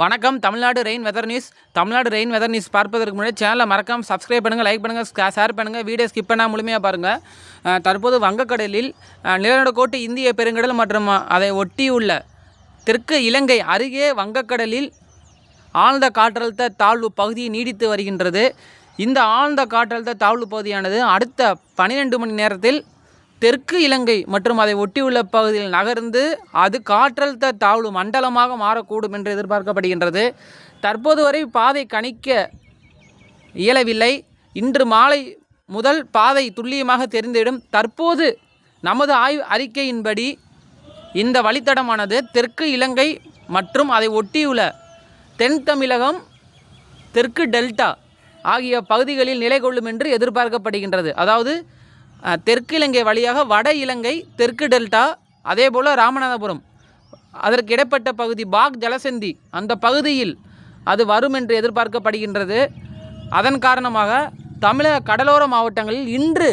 வணக்கம். Tamil Nadu rain weather news. Tamil Nadu rain weather news பார்ப்பதற்கு முன்னாடி சேனலை மறக்காமல் சப்ஸ்கிரைப் பண்ணுங்கள் லைக் பண்ணுங்கள் ஷேர் பண்ணுங்கள் வீடியோ ஸ்கிப் பண்ணால் முழுமையாக பாருங்கள் தற்போது வங்கக்கடலில் நிலநடுக்கோட்டு இந்திய பெருங்கடல் மற்றும் அதை ஒட்டியுள்ள தெற்கு இலங்கை அருகே வங்கக்கடலில் ஆழ்ந்த காற்றழுத்த தாழ்வு பகுதி நீடித்து வருகின்றது. இந்த ஆழ்ந்த காற்றழுத்த தாழ்வு பகுதியானது அடுத்த பனிரெண்டு மணி நேரத்தில் தெற்கு இலங்கை மற்றும் அதை ஒட்டியுள்ள பகுதியில் நகர்ந்து அது காற்றழுத்த தாழ்வு மண்டலமாக மாறக்கூடும் என்று எதிர்பார்க்கப்படுகின்றது. தற்போது வரை பாதை கணிக்க இயலவில்லை. இன்று மாலை முதல் பாதை துல்லியமாக தெரிந்துவிடும் தற்போது நமது ஆய்வு அறிக்கையின்படி இந்த வழித்தடமானது தெற்கு இலங்கை மற்றும் அதை ஒட்டியுள்ள தென் தமிழகம் தெற்கு டெல்டா ஆகிய பகுதிகளில் நிலை கொள்ளும் என்று எதிர்பார்க்கப்படுகின்றது. அதாவது தெற்கு இலங்கை வழியாக வட இலங்கை தெற்கு டெல்டா அதே போல் ராமநாதபுரம். அதற்கு இடைப்பட்ட பகுதி பாக் ஜலசந்தி. அந்த பகுதியில் அது வரும் என்று எதிர்பார்க்கப்படுகின்றது. அதன் காரணமாக தமிழக கடலோர மாவட்டங்களில் இன்று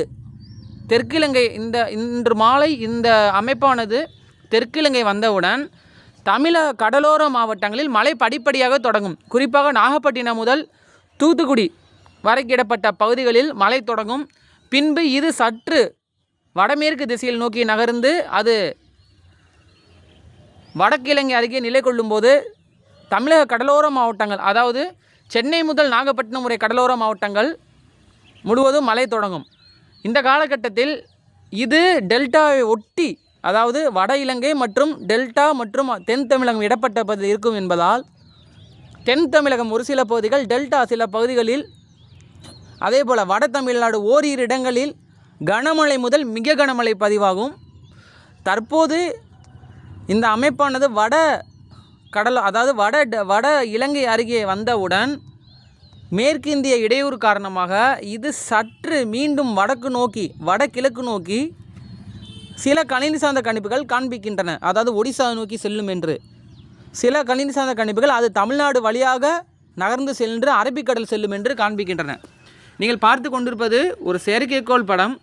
தெற்கிலங்கை இந்த இன்று மாலை இந்த அமைப்பானது தெற்கிலங்கை வந்தவுடன் தமிழக கடலோர மாவட்டங்களில் மழை படிப்படியாக தொடங்கும். குறிப்பாக நாகப்பட்டினம் முதல் தூத்துக்குடி வரைக்கிடப்பட்ட பகுதிகளில் மழை தொடங்கும். பின்பு இது சற்று வடமேற்கு திசையில் நோக்கி நகர்ந்து அது வடக்கிழங்கை அருகே நிலை கொள்ளும்போது தமிழக கடலோர மாவட்டங்கள் அதாவது சென்னை முதல் நாகப்பட்டினம் வரை கடலோர மாவட்டங்கள் முழுவதும் மழை தொடங்கும். இந்த காலகட்டத்தில் இது டெல்டாவை ஒட்டி அதாவது வட இலங்கை மற்றும் டெல்டா மற்றும் தென் தமிழகம் இடப்பட்ட பகுதி இருக்கும் என்பதால் தென் தமிழகம் ஒரு சில பகுதிகள் டெல்டா சில பகுதிகளில் அதே போல் வட தமிழ்நாடு ஓரிரு இடங்களில் கனமழை முதல் மிக கனமழை பதிவாகும். தற்போது இந்த அமைப்பானது வட கடல் அதாவது வட ட- வட இலங்கை அருகே வந்தவுடன் மேற்கு இந்திய இடையூறு காரணமாக இது சற்று மீண்டும் வடக்கு நோக்கி வடகிழக்கு நோக்கி சில கணினி சார்ந்த கணிப்புகள் காண்பிக்கின்றன. அதாவது ஒடிசா நோக்கி செல்லும் என்று. சில கணினி சார்ந்த கணிப்புகள் அது தமிழ்நாடு வழியாக நகர்ந்து சென்று அரபிக்கடல் செல்லும் என்று காண்பிக்கின்றன. நீங்கள் பார்த்து கொண்டிருப்பது ஒரு செயற்கைக்கோள் படம்.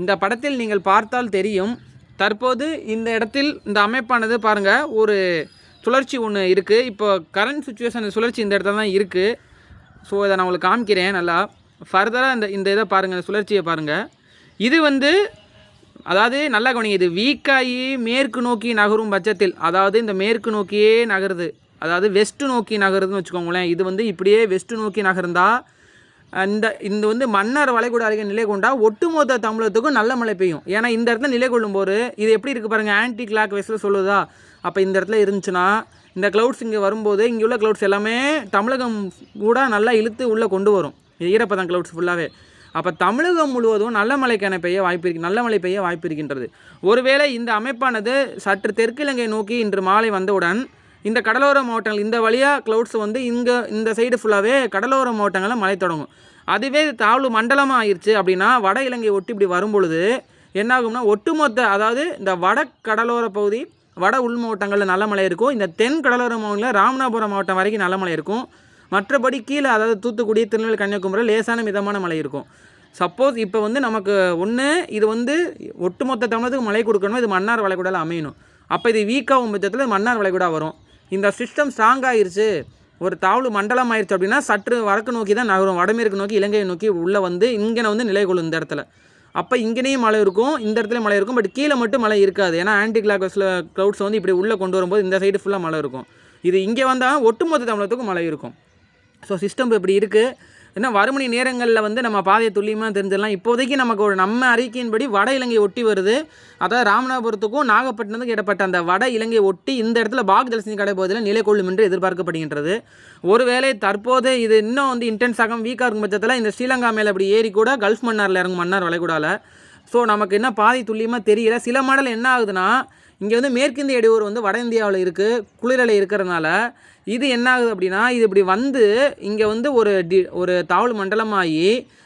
இந்த படத்தில் நீங்கள் பார்த்தால் தெரியும். தற்போது இந்த இடத்தில் இந்த அமைப்பானது பாருங்கள் ஒரு சுழற்சி ஒன்று இருக்குது இப்போ கரண்ட் சுச்சுவேஷன் சுழற்சி இந்த இடத்துல தான் இருக்குது ஸோ இதை நான் உங்களுக்கு காமிக்கிறேன் நல்லா. ஃபர்தராக இந்த இந்த இதை பாருங்கள் சுழற்சியை பாருங்கள் இது வந்து அதாவது நல்லா கவனிங்க இது வீக்காகி மேற்கு நோக்கி நகரும் பட்சத்தில் அதாவது இந்த மேற்கு நோக்கியே நகருது. அதாவது வெஸ்ட்டு நோக்கி நகருதுன்னு வச்சுக்கோங்களேன் இது வந்து இப்படியே வெஸ்ட்டு நோக்கி நகர்ந்தால் இந்த இந்த வந்து மன்னார் வளைகுடா அருகே நிலை கொண்டா ஒட்டுமொத்த தமிழகத்துக்கும் நல்ல மழை பெய்யும். ஏன்னா இந்த இடத்துல நிலை கொள்ளும்போது இது எப்படி இருக்குது பாருங்கள் ஆன்டி கிளாக் வயசில் சொல்லுதா? அப்போ இந்த இடத்துல இருந்துச்சுன்னா இந்த க்ளவுட்ஸ் இங்கே வரும்போது இங்கே உள்ள க்ளவுட்ஸ் எல்லாமே தமிழகம் கூட நல்லா இழுத்து உள்ளே கொண்டு வரும். இது ஈரப்பதம் க்ளவுட்ஸ் ஃபுல்லாகவே அப்போ தமிழகம் முழுவதும் நல்ல மழைக்கான பெய்ய வாய்ப்பு இருக்கு நல்ல மழை பெய்ய வாய்ப்பு இருக்கின்றது. ஒருவேளை இந்த அமைப்பானது சற்று தெற்கிழங்கை நோக்கி இன்று மாலை வந்தவுடன் இந்த கடலோர மாவட்டங்கள் இந்த வழியாக க்ளவுட்ஸ் வந்து இங்கே இந்த சைடு ஃபுல்லாகவே கடலோர மாவட்டங்களில் மழை தொடங்கும். அதுவே தாழ்வு மண்டலமாக ஆயிடுச்சு அப்படின்னா வட இலங்கை ஒட்டி இப்படி வரும்பொழுது என்னாகும்னா ஒட்டுமொத்த அதாவது இந்த வட கடலோர பகுதி வட உள் மாவட்டங்களில் நல்ல மழை இருக்கும். இந்த தென் கடலோர மாவட்டங்களில் ராமநாதபுரம் மாவட்டம் வரைக்கும் நல்ல மழை இருக்கும். மற்றபடி கீழே அதாவது தூத்துக்குடி திருநெல்வேலி கன்னியாகுமரி லேசான மிதமான மழை இருக்கும். சப்போஸ் இப்போ வந்து நமக்கு ஒன்று இது வந்து ஒட்டுமொத்த தமிழகத்துக்கு மழை கொடுக்கணும்? இது மன்னார் வளைகுடாவில் அமையணும். அப்போ இது வீக்காகும் பட்சத்தில் மன்னார் வளைகுடா வரும். இந்த சிஸ்டம் ஸ்ட்ராங் ஆயிருச்சு. ஒரு தாழ்வு மண்டலம் ஆயிடுச்சு அப்படின்னா சற்று வடக்கு நோக்கி தான் நகரும். வடமேற்கு நோக்கி இலங்கையை நோக்கி உள்ளே வந்து இங்கே வந்து நிலை கொள்ளும் இந்த இடத்துல. அப்போ இங்கேயும் மழை இருக்கும் இந்த இடத்துல மழை இருக்கும் பட் கீழே மட்டும் மழை இருக்காது. ஏன்னா ஆன்டி கிளாக் க்ளவுட்ஸ் வந்து இப்படி உள்ளே கொண்டு வரும்போது இந்த சைடு ஃபுல்லாக மழை இருக்கும். இது இங்கே வந்தால் ஒட்டுமொத்த தமிழகத்துக்கும் மழை இருக்கும். ஸோ சிஸ்டம் இப்படி இருக்குது இன்னும் வறுமணி நேரங்களில் வந்து நம்ம பாதையை துல்லியமாக தெரிஞ்சிடலாம். இப்போதைக்கு நமக்கு ஒரு நம்ம அறிக்கையின்படி வட இலங்கை ஒட்டி வருது. அதாவது ராமநாதபுரத்துக்கும் நாகப்பட்டினத்துக்கும் இடப்பட்ட அந்த வட இலங்கை ஒட்டி இந்த இடத்துல பாக் ஜலசினி கடை பகுதியில் நிலை கொள்ளும் என்று எதிர்பார்க்கப்படுகின்றது. ஒருவேளை தற்போது இது இன்னும் வந்து இன்டென்ஸ் வீக்காக இருக்கும் பட்சத்தில் இந்த ஸ்ரீலங்கா மேலே அப்படி ஏறி கூட கல்ஃப் மன்னாரில் இறங்கும் மன்னார் வளைகுடாவில் ஸோ நமக்கு என்ன பாதை துல்லியமாக தெரியல. சில மாடல் என்ன ஆகுதுன்னா இங்கே வந்து மேற்கிந்திய இடையூறு வந்து வட இந்தியாவில் இருக்குது குளிரலை இருக்கிறதுனால இது என்ன ஆகுது அப்படின்னா இது இப்படி வந்து இங்கே வந்து ஒரு டி ஒரு தாவல் மண்டலமாகி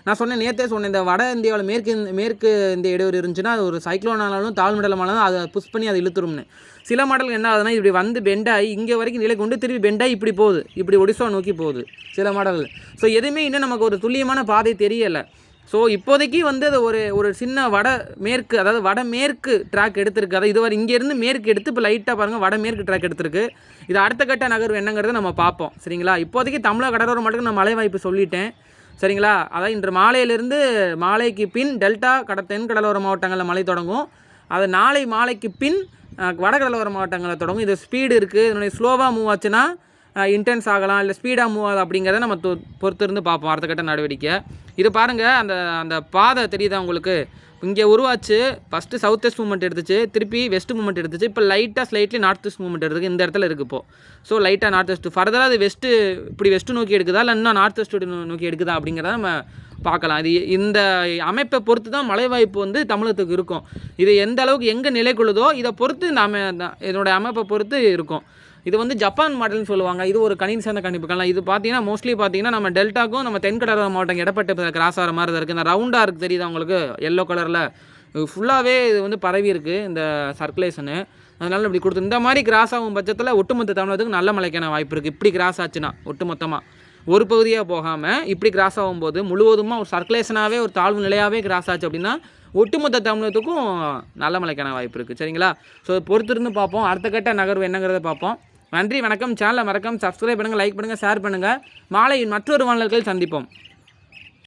நான் சொன்னேன் நேற்றே சொன்னேன் இந்த வட இந்தியாவில் மேற்கு இந்த- மேற்கு இந்த இடையூறு இருந்துச்சுன்னா அது ஒரு சைக்ளோனாலும் தாவல் மண்டலமானாலும் அதை புஷ் பண்ணி அதை இழுத்துரும்னு. சில மாடல்கள் என்ன ஆகுதுன்னா இப்படி வந்து பெண்டாகி இங்கே வரைக்கும் நிலை கொண்டு திருப்பி பெண்டாகி இப்படி போகுது. இப்படி ஒடிசா நோக்கி போகுது சில மாடல்கள். ஸோ எதுவுமே இன்னும் நமக்கு ஒரு துல்லியமான பாதை தெரியலை. ஸோ இப்போதைக்கு வந்து அது ஒரு ஒரு சின்ன வட மேற்கு அதாவது வடமேற்கு ட்ராக் எடுத்திருக்கு. அதாவது இதுவரை இங்கேருந்து மேற்கு எடுத்து இப்போ லைட்டாக பாருங்கள் வடமேற்கு ட்ராக் எடுத்திருக்கு. இது அடுத்த கட்ட நகர்வு என்னங்கிறத நம்ம பார்ப்போம். சரிங்களா? இப்போதைக்கு தமிழக கடலோரம் மட்டும் நான் மழை வாய்ப்பு சொல்லிட்டேன். சரிங்களா? அதாவது இன்று மாலையிலிருந்து மாலைக்கு பின் டெல்டா கட தென் கடலோர மாவட்டங்களில் மழை தொடங்கும். அது நாளை மாலைக்கு பின் வடகடலோர மாவட்டங்களில் தொடங்கும். இது ஸ்பீடு இருக்குது இதனுடைய ஸ்லோவாக மூவ் ஆச்சுன்னா இன்டென்ஸ் ஆகலாம் இல்லை ஸ்பீடாக மூவ் ஆகுது அப்படிங்கிறத நம்ம தொ- பொறுத்து இருந்து பார்ப்போம் அடுத்த கட்ட நடவடிக்கை. இது பாருங்கள் அந்த அந்த பாதை தெரியுதா உங்களுக்கு? இங்கே உருவாச்சு ஃபஸ்ட்டு சவுத் வெஸ்ட் மூமெண்ட் எடுத்துச்சு திருப்பி வெஸ்ட் மூமெண்ட் எடுத்துச்சு. இப்போ லைட்டாக ஸ்லைட்லி நார்த் வெஸ்ட் மூமெண்ட் எடுத்துக்கு இந்த இடத்துல இருக்குது இப்போ. ஸோ லைட்டாக நார்த் வெஸ்ட் ஃபர்தராக அது வெஸ்ட்டு இப்படி வெஸ்ட்டு நோக்கி எடுக்குதா இல்லை இன்னும் நார்த் வெஸ்ட்டு நோக்கி எடுக்குதா அப்படிங்கிறத நம்ம பார்க்கலாம். இது இந்த அமைப்பை பொறுத்து தான் மழை வாய்ப்பு வந்து தமிழகத்துக்கு இருக்கும். இது எந்த அளவுக்கு எங்கே நிலை கொள்ளுதோ இதை பொறுத்து இந்த அமை இதனுடைய அமைப்பை பொறுத்து இருக்கும். இது வந்து ஜப்பான் மாடல்னு சொல்லுவாங்க. இது ஒரு கணினி சார்ந்த கணிப்புக்கலாம் இது பார்த்தீங்கன்னா மோஸ்ட்லி பார்த்தீங்கன்னா நம்ம டெல்டாக்கும் நம்ம தென்கடலோர மாவட்டம் இடப்பட்ட கிராஸ் ஆகிற மாதிரி தான் இருக்குது இந்த ரவுண்டாக இருக்குது தெரியுது உங்களுக்கு? எல்லோ கலரில் ஃபுல்லாகவே இது வந்து பரவி இருக்குது இந்த சர்க்குலேஷனு அதனால் இப்படி கொடுத்து இந்த மாதிரி கிராஸ் ஆகும் பட்சத்தில் ஒட்டுமொத்த தமிழகத்துக்கு நல்ல மழைக்கான வாய்ப்பு இருக்குது இப்படி கிராஸ் ஆச்சுன்னா ஒட்டுமொத்தமாக ஒரு பகுதியாக போகாமல் இப்படி கிராஸ் ஆகும்போது முழுவதுமாக ஒரு சர்க்குலேஷனாகவே ஒரு தாழ்வு நிலையாகவே கிராஸ் ஆச்சு அப்படின்னா ஒட்டுமொத்த தமிழகத்துக்கும் நல்ல மழைக்கான வாய்ப்பு இருக்குது சரிங்களா? ஸோ பொறுத்திருந்து பார்ப்போம். அடுத்த கட்ட நகர்வு என்னங்கிறத பார்ப்போம். நன்றி வணக்கம். சேனலை மறக்காம சப்ஸ்கிரைப் பண்ணுங்கள் லைக் பண்ணுங்கள் ஷேர் பண்ணுங்கள் மாலை மற்றொரு வானல்கள் சந்திப்போம்.